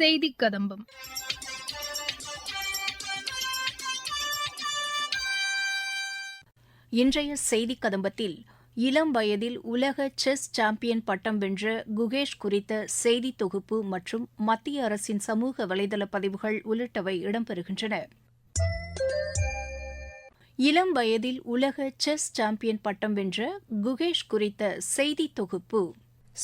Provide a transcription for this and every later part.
செய்தி கதம்பம். இன்றைய செய்தி கதம்பத்தில் இளம் வயதில் உலக செஸ் சாம்பியன் பட்டம் வென்ற குகேஷ் குறித்த செய்தி தொகுப்பு மற்றும் மத்திய அரசின் சமூக வலைதள பதிவுகள் உள்ளிட்டவை இடம்பெறுகின்றன. இளம் வயதில் உலக செஸ் சாம்பியன் பட்டம் வென்ற குகேஷ் குறித்த செய்தி தொகுப்பு.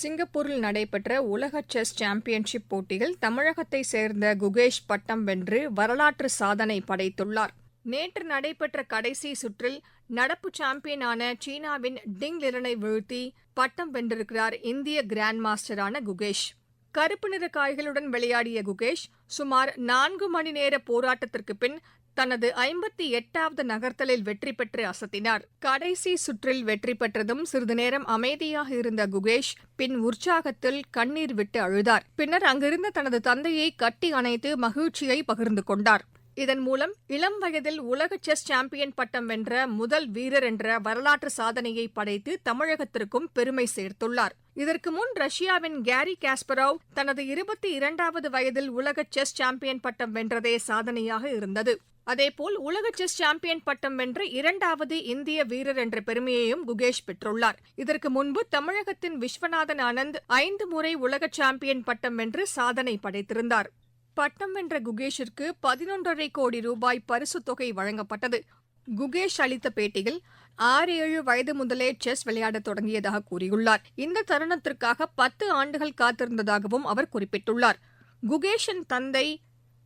சிங்கப்பூரில் நடைபெற்ற உலக செஸ் சாம்பியன்ஷிப் போட்டியில் தமிழகத்தை சேர்ந்த குகேஷ் பட்டம் வென்று வரலாற்று சாதனை படைத்துள்ளார். நேற்று நடைபெற்ற கடைசி சுற்றில் நடப்பு சாம்பியனான சீனாவின் டிங் லிரனை வீழ்த்தி பட்டம் வென்றிருக்கிறார் இந்திய கிராண்ட் மாஸ்டரான குகேஷ். கருப்பு நிற காய்களுடன் விளையாடிய குகேஷ் சுமார் நான்கு மணி நேர போராட்டத்திற்கு பின் தனது ஐம்பத்தி எட்டாவது நகர்த்தலில் வெற்றி பெற்று அசத்தினார். கடைசி சுற்றில் வெற்றி பெற்றதும் சிறிது நேரம் அமைதியாக இருந்த குகேஷ் பின் உற்சாகத்தில் கண்ணீர் விட்டு அழுதார். பின்னர் அங்கிருந்த தனது தந்தையை கட்டி அணைத்து மகிழ்ச்சியை பகிர்ந்து கொண்டார். இதன் மூலம் இளம் வயதில் உலக செஸ் சாம்பியன் பட்டம் வென்ற முதல் வீரர் என்ற வரலாற்று சாதனையை படைத்து தமிழகத்திற்கும் பெருமை சேர்த்துள்ளார். இதற்கு முன் ரஷ்யாவின் கேரி காஸ்பரோவ் தனது இருபத்தி இரண்டாவது வயதில் உலக செஸ் சாம்பியன் பட்டம் வென்றதே சாதனையாக இருந்தது. அதேபோல் உலக செஸ் சாம்பியன் பட்டம் வென்ற இரண்டாவது இந்திய வீரர் என்ற பெருமையையும் குகேஷ் பெற்றுள்ளார். இதற்கு முன்பு தமிழகத்தின் விஸ்வநாதன் ஆனந்த் ஐந்து முறை உலக சாம்பியன் பட்டம் வென்று சாதனை படைத்திருந்தார். பட்டம் வென்ற குகேஷிற்கு பதினொன்றரை கோடி ரூபாய் பரிசுத் தொகை வழங்கப்பட்டது. குகேஷ் அளித்த பேட்டியில் ஆறு ஏழு வயது முதலே செஸ் விளையாடத் தொடங்கியதாக கூறியுள்ளார். இந்த தருணத்திற்காக பத்து ஆண்டுகள் காத்திருந்ததாகவும் அவர் குறிப்பிட்டுள்ளார். குகேஷின் தந்தை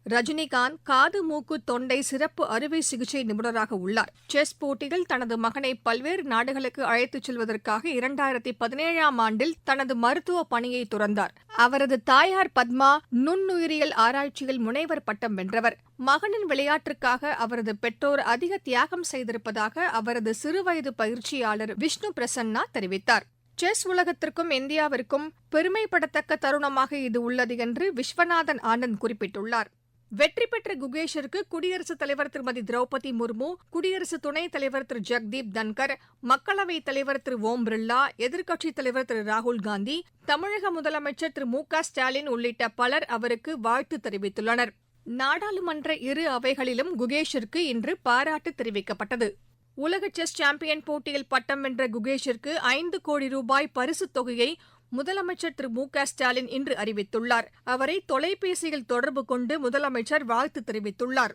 ரஜினிகாந்த் காது மூக்கு தொண்டை சிறப்பு அறுவை சிகிச்சை நிபுணராக உள்ளார். செஸ் போட்டியில் தனது மகனை பல்வேறு நாடுகளுக்கு அழைத்துச் செல்வதற்காக இரண்டாயிரத்தி பதினேழாம் ஆண்டில் தனது மருத்துவ பணியை துறந்தார். அவரது தாயார் பத்மா நுண்ணுயிரியல் ஆராய்ச்சியில் முனைவர் பட்டம் வென்றவர். மகனின் விளையாட்டிற்காக அவரது பெற்றோர் அதிக தியாகம் செய்திருப்பதாக அவரது சிறுவயது பயிற்சியாளர் விஷ்ணு பிரசன்னா தெரிவித்தார். செஸ் உலகத்திற்கும் இந்தியாவிற்கும் பெருமைப்படத்தக்க தருணமாக இது உள்ளது என்று விஸ்வநாதன் ஆனந்த் குறிப்பிட்டுள்ளார். வெற்றி பெற்ற குகேஷிற்கு குடியரசுத் தலைவர் திருமதி திரௌபதி முர்மு குடியரசு துணைத் தலைவர் திரு ஜெக்தீப் தன்கர் மக்களவைத் தலைவர் திரு ஓம் பிர்லா எதிர்க்கட்சித் தலைவர் திரு ராகுல் காந்தி தமிழக முதலமைச்சர் திரு மு க ஸ்டாலின் உள்ளிட்ட பலர் அவருக்கு வாழ்த்து தெரிவித்துள்ளனர். நாடாளுமன்ற இரு அவைகளிலும் குகேஷிற்கு இன்று பாராட்டு தெரிவிக்கப்பட்டது. உலக செஸ் சாம்பியன் போட்டியில் பட்டம் வென்ற குகேஷிற்கு ஐந்து கோடி ரூபாய் பரிசுத் தொகையை முதலமைச்சர் திரு மு க ஸ்டாலின் இன்று அறிவித்துள்ளார். அவரை தொலைபேசியில் தொடர்பு கொண்டு முதலமைச்சர் வாழ்த்து தெரிவித்துள்ளார்.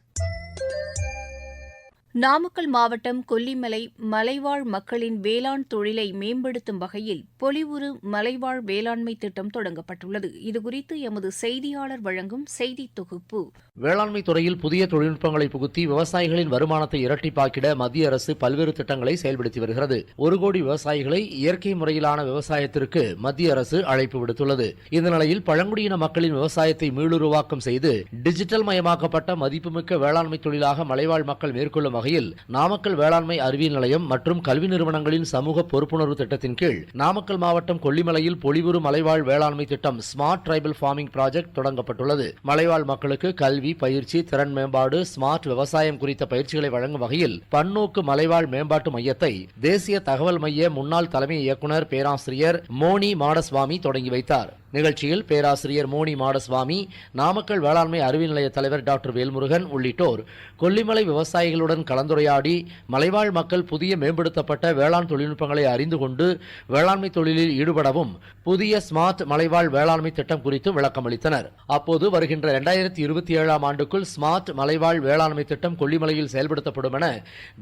நாமக்கல் மாவட்டம் கொல்லிமலை மலைவாழ் மக்களின் வேளாண் தொழிலை மேம்படுத்தும் வகையில் பொலிவுறு மலைவாழ் வேளாண்மை திட்டம் தொடங்கப்பட்டுள்ளது. இதுகுறித்து எமது செய்தியாளர் வழங்கும் செய்தி தொகுப்பு. வேளாண்மை துறையில் புதிய தொழில்நுட்பங்களை புகுத்தி விவசாயிகளின் வருமானத்தை இரட்டிப்பாக்கிட மத்திய அரசு பல்வேறு திட்டங்களை செயல்படுத்தி வருகிறது. ஒரு கோடி விவசாயிகளை இயற்கை முறையிலான விவசாயத்திற்கு மத்திய அரசு அழைப்பு விடுத்துள்ளது. இந்த நிலையில் பழங்குடியின மக்களின் விவசாயத்தை மீளுருவாக்கம் செய்து டிஜிட்டல் மயமாக்கப்பட்ட மதிப்புமிக்க வேளாண்மை தொழிலாக மலைவாழ் மக்கள் மேற்கொள்ளும் வகையில் நாமக்கல் வேளாண்மை அறிவியல் நிலையம் மற்றும் கல்வி நிறுவனங்களின் சமூக பொறுப்புணர்வு திட்டத்தின் கீழ் நாமக்கல் மாவட்டம் கொல்லிமலையில் பொலிவுறு மலைவாழ் வேளாண்மை திட்டம் ஸ்மார்ட் டிரைபல் ஃபார்மிங் ப்ராஜெக்ட் தொடங்கப்பட்டுள்ளது. மலைவாழ் மக்களுக்கு கல்வி பயிற்சி திறன் மேம்பாடு ஸ்மார்ட் விவசாயம் குறித்த பயிற்சிகளை வழங்கும் வகையில் பன்னோக்கு மலைவாழ் மேம்பாட்டு மையத்தை தேசிய தகவல் மைய முன்னாள் தலைமை இயக்குநர் பேராசிரியர் மோனி மாடசுவாமி தொடங்கி வைத்தார். நிகழ்ச்சியில் பேராசிரியர் மோனி மாடசுவாமி நாமக்கல் வேளாண்மை அறிவு நிலைய தலைவர் டாக்டர் வேல்முருகன் உள்ளிட்டோர். கொல்லிமலை விவசாயிகளுடன் கலந்துரையாடி மலைவாழ் மக்கள் புதிய மேம்படுத்தப்பட்ட வேளாண் தொழில்நுட்பங்களை அறிந்து கொண்டு வேளாண்மை தொழிலில் ஈடுபடவும் புதிய ஸ்மார்ட் மலைவாழ் வேளாண்மை திட்டம் குறித்து விளக்கமளித்தனர். அப்போது வருகின்ற இரண்டாயிரத்தி இருபத்தி ஏழாம் ஆண்டுக்குள் ஸ்மார்ட் மலைவாழ் வேளாண்மை திட்டம் கொல்லிமலையில் செயல்படுத்தப்படும் என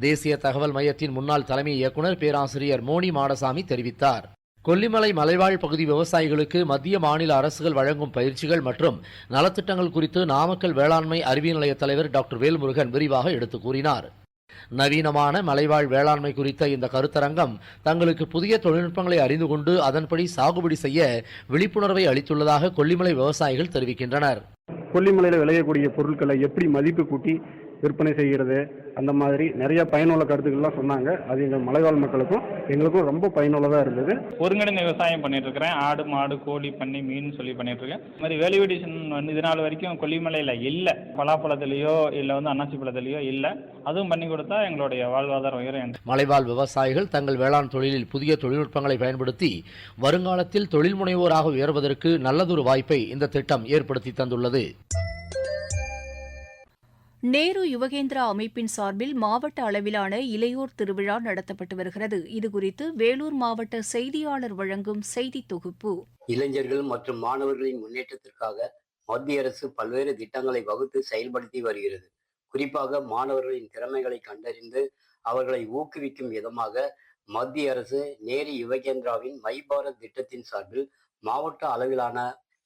தேசிய தகவல் மையத்தின் முன்னாள் தலைமை இயக்குநர் பேராசிரியர் மோனி மாடசாமி தெரிவித்தார். கொல்லிமலை மலைவாழ் பகுதி விவசாயிகளுக்கு மத்திய மாநில அரசுகள் வழங்கும் பயிற்சிகள் மற்றும் நலத்திட்டங்கள் குறித்து நாமக்கல் வேளாண்மை அறிவியல் நிலைய தலைவர் டாக்டர் வேல்முருகன் விரிவாக எடுத்துக் கூறினார். நவீனமான மலைவாழ் வேளாண்மை குறித்த இந்த கருத்தரங்கம் தங்களுக்கு புதிய தொழில்நுட்பங்களை அறிந்து கொண்டு அதன்படி சாகுபடி செய்ய விழிப்புணர்வை அளித்துள்ளதாக கொல்லிமலை விவசாயிகள் தெரிவிக்கின்றனர். கொல்லிமலையில் விளையக்கூடிய பொருட்களை எப்படி மதிப்பு கூட்டி விற்பனை செய்கிறது அந்த மாதிரி நிறைய பயனுள்ள கருத்துக்கள்லாம் சொன்னாங்க. அது எங்கள் மலைவாழ் மக்களுக்கும் எங்களுக்கும் ரொம்ப பயனுள்ளதாக இருந்தது. ஒருங்கிணைந்த விவசாயம் பண்ணிட்டு இருக்கிறேன் ஆடு மாடு கோழி பண்ணி மீன் சொல்லி பண்ணிட்டு இருக்கேன் இந்த மாதிரி வேல்யூ அடிஷன் வந்து இது நாள் வரைக்கும் கொல்லிமலையில் இல்லை. பலாப்பழத்துலேயோ இல்லை வந்து அன்னாசி பழத்துலேயோ இல்லை. அதுவும் பண்ணி கொடுத்தா எங்களுடைய வாழ்வாதாரம் உயரும் என்று மலைவாழ் விவசாயிகள் தங்கள் வேளாண் தொழிலில் புதிய தொழில்நுட்பங்களை பயன்படுத்தி வருங்காலத்தில் தொழில் முனைவோராக உயர்வதற்கு நல்லதொரு வாய்ப்பை இந்த திட்டம் ஏற்படுத்தி தந்துள்ளது. நேரு யுவகேந்திரா அமைப்பின் சார்பில் மாவட்ட அளவிலான இளையோர் திருவிழா நடத்தப்பட்டு வருகிறது. இதுகுறித்து வேலூர் மாவட்ட செய்தியாளர் வழங்கும் செய்தி தொகுப்பு. இளைஞர்கள் மற்றும் மாணவர்களின் முன்னேற்றத்திற்காக மத்திய அரசு பல்வேறு திட்டங்களை வகுத்து செயல்படுத்தி வருகிறது. குறிப்பாக மாணவர்களின் திறமைகளை கண்டறிந்து அவர்களை ஊக்குவிக்கும் விதமாக மத்திய அரசு நேரு யுவகேந்திராவின் மைபாரத் திட்டத்தின் சார்பில் மாவட்ட அளவிலான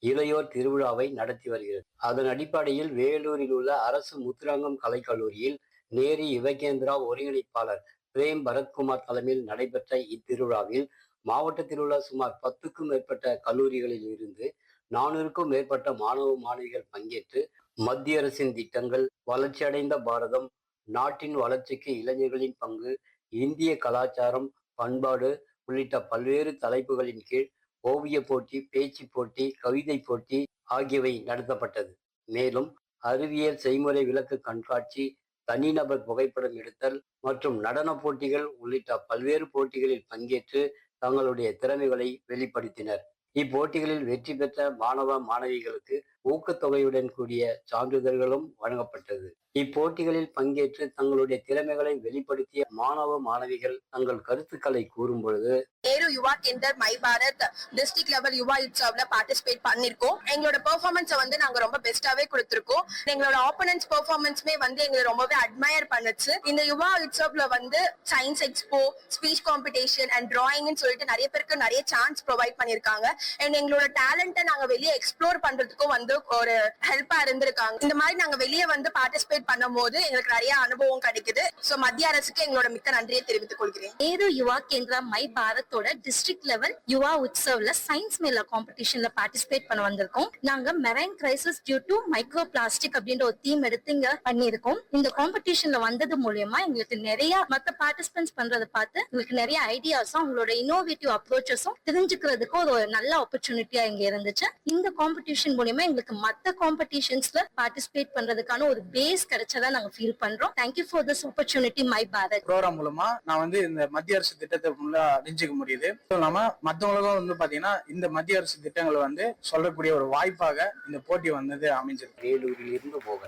இளையோர் திருவிழாவை நடத்தி வருகிறது. அதன் அடிப்படையில் வேலூரில் உள்ள அரசு முத்துராங்கம் கலைக்கல்லூரியில் நேரு யுவகேந்திரா ஒருங்கிணைப்பாளர் பிரேம் பரத்குமார் தலைமையில் நடைபெற்ற இத்திருவிழாவில் மாவட்டத்தில் உள்ள சுமார் பத்துக்கும் மேற்பட்ட கல்லூரிகளில் இருந்து நானூறுக்கும் மேற்பட்ட மாணவ மாணவிகள் பங்கேற்று மத்திய அரசின் திட்டங்கள் வளர்ச்சியடைந்த பாரதம் நாட்டின் வளர்ச்சிக்கு இளைஞர்களின் பங்கு இந்திய கலாச்சாரம் பண்பாடு உள்ளிட்ட பல்வேறு தலைப்புகளின் கீழ் ஓவிய போட்டி பேச்சு போட்டி கவிதை போட்டி ஆகியவை நடத்தப்பட்டது. மேலும் அறிவியல் செய்முறை விளக்கு கண்காட்சி தனிநபர் புகைப்படம் எடுத்தல் மற்றும் நடன போட்டிகள் உள்ளிட்ட பல்வேறு போட்டிகளில் பங்கேற்று தங்களுடைய திறமைகளை வெளிப்படுத்தினர். இப்போட்டிகளில் வெற்றி பெற்ற மாணவ மாணவிகளுக்கு ஊக்கத்தொகையுடன் கூடிய சான்றிதழ்களும் வழங்கப்பட்டது. இப்போட்டிகளில் பங்கேற்று தங்களுடைய திறமைகளை வெளிப்படுத்திய மாணவ மாணவிகள் தங்கள் கருத்துக்களை கூறும் பொழுது Nehru Yuva Kendra my Bharat district level Yuva உற்சவ்ல participate பண்ணிருக்கோம். எங்களோட பெர்ஃபார்மன்ஸை வந்து நாங்க ரொம்ப பெஸ்டாவே கொடுத்திருக்கோம். எங்களோட ஆப்போனன்ஸ் பெர்ஃபார்மன்ஸ்மே வந்து எங்களை ரொம்பவே அட்மயர் பண்ணுச்சு. இந்த யுவா உற்சவ்ல வந்து science expo speech competition and டிராயிங்னு சொல்லிட்டு நிறைய பேருக்கு நிறைய சான்ஸ் ப்ரொவைட் பண்ணிருக்காங்க. அண்ட் எங்களோட டேலண்ட்டை நாங்க வெளியே எக்ஸ்ப்ளோர் பண்றதுக்கும் வந்து ஒரு ஹெல்ப்பா இருந்திருக்காங்க. இந்த மாதிரி நாங்க வெளியே வந்து பார்ட்டிசிபேட் பண்ணும்போது எங்களுக்கு நிறைய அனுபவம் கிடைக்குது. சோ மத்திய அரசுக்கு எங்களோட மிக்க நன்றியை தெரிவித்துக் கொள்கிறேன். நேரு யுவா கேந்திரா மை பாரத்தோட டிஸ்ட்ரிக்ட் லெவல் யுவா உற்சவ்ல சயின்ஸ் மேல காம்படிஷன்ல பார்ட்டிசிபேட் பண்ண வந்திருக்கோம். நாங்க marine crisis due to micro plastic அப்படின்ற ஒரு தீம் எடுத்து இங்க பண்ணிருக்கோம் இந்த காம்படிஷன்ல வந்தது மூலியமா எங்களுக்கு நிறைய மத்த பார்ட்டிசிபென்ட்ஸ் பண்றதை பார்த்து எங்களுக்கு நிறைய ஐடியாஸும் அவங்களோட இன்னோவேட்டிவ் அப்ரோச்சஸும் தெரிஞ்சுக்கிறதுக்கு ஒரு நல்ல ஆப்பர்ச்சுனிட்டியா இங்க இருந்துச்சு. இந்த காம்படிஷன் மூலியமா எங்களுக்கு மத்த காம்படிஷன்ஸ்ல பார்ட்டிசிபேட் பண்றதுக்கான ஒரு பேஸ் கிடைச்சதா நாங்க ஃபீல் பண்றோம். Thank you for this opportunity my Bharat program மூலமா நான் வந்து இந்த மத்திய அரசு திட்டத்தை ஃபுல்லா அறிஞ்சுக்க முடியுது. இல்லாம மத்தவங்களுக்கும் வந்து பாத்தீங்கன்னா இந்த மத்திய அரசு திட்டங்களை வந்து சொல்லக்கூடிய ஒரு வாய்ப்பாக இந்த போட்டி வந்தது அமைஞ்சிருக்கு. வேலூரில் இருந்து போக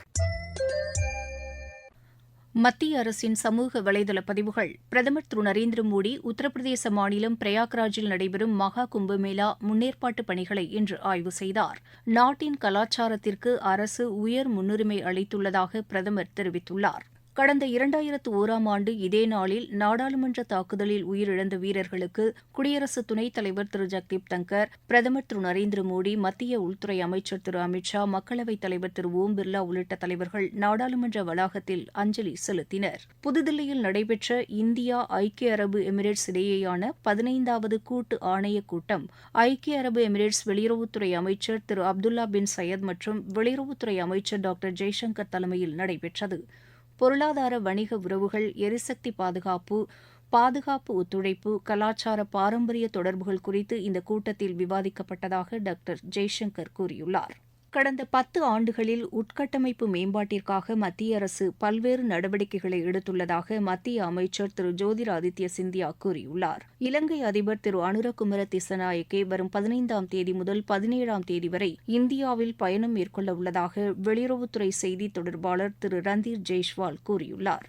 மத்திய அரசின் சமூக வலைதள பதிவுகள். பிரதமர் திரு நரேந்திர மோடி உத்தரப்பிரதேச மாநிலம் பிரயாக்ராஜில் நடைபெறும் மகா கும்பமேளா முன்னேற்பாட்டு பணிகளை இன்று ஆய்வு செய்தார். நாட்டின் கலாச்சாரத்திற்கு அரசு உயர் முன்னுரிமை அளித்துள்ளதாக பிரதமர் தெரிவித்துள்ளார். கடந்த இரண்டாயிரத்து ஓராம் ஆண்டு இதே நாளில் நாடாளுமன்ற தாக்குதலில் உயிரிழந்த வீரர்களுக்கு குடியரசு துணைத் தலைவர் திரு. ஜக்தீப் தங்கர் பிரதமர் திரு. நரேந்திர மோடி மத்திய உள்துறை அமைச்சர் திரு. அமித் ஷா மக்களவைத் தலைவர் திரு. ஓம் பிர்லா உள்ளிட்ட தலைவர்கள் நாடாளுமன்ற வளாகத்தில் அஞ்சலி செலுத்தினர். புதுதில்லியில் நடைபெற்ற இந்தியா ஐக்கிய அரபு எமிரேட்ஸ் இடையேயான பதினைந்தாவது கூட்டு ஆணையக் கூட்டம் ஐக்கிய அரபு எமிரேட்ஸ் வெளியுறவுத்துறை அமைச்சர் திரு. அப்துல்லா பின் சையத் மற்றும் வெளியுறவுத்துறை அமைச்சர் டாக்டர் ஜெய்சங்கர் தலைமையில் நடைபெற்றது. பொருளாதார வணிக உறவுகள் எரிசக்தி பாதுகாப்பு பாதுகாப்பு ஒத்துழைப்பு கலாச்சார பாரம்பரிய தொடர்புகள் குறித்து இந்த கூட்டத்தில் விவாதிக்கப்பட்டதாக டாக்டர் ஜெய்சங்கர் கூறியுள்ளார். கடந்த பத்து ஆண்டுகளில் உட்கட்டமைப்பு மேம்பாட்டிற்காக மத்திய அரசு பல்வேறு நடவடிக்கைகளை எடுத்துள்ளதாக மத்திய அமைச்சர் திரு ஜோதிராதித்ய சிந்தியா கூறியுள்ளார். இலங்கை அதிபர் திரு அனுரகுமர திசநாயக்கே வரும் பதினைந்தாம் தேதி முதல் பதினேழாம் தேதி வரை இந்தியாவில் பயணம் மேற்கொள்ள உள்ளதாக வெளியுறவுத்துறை செய்தி தொடர்பாளர் திரு ரந்தீர் ஜெய்ஷ்வால் கூறியுள்ளார்.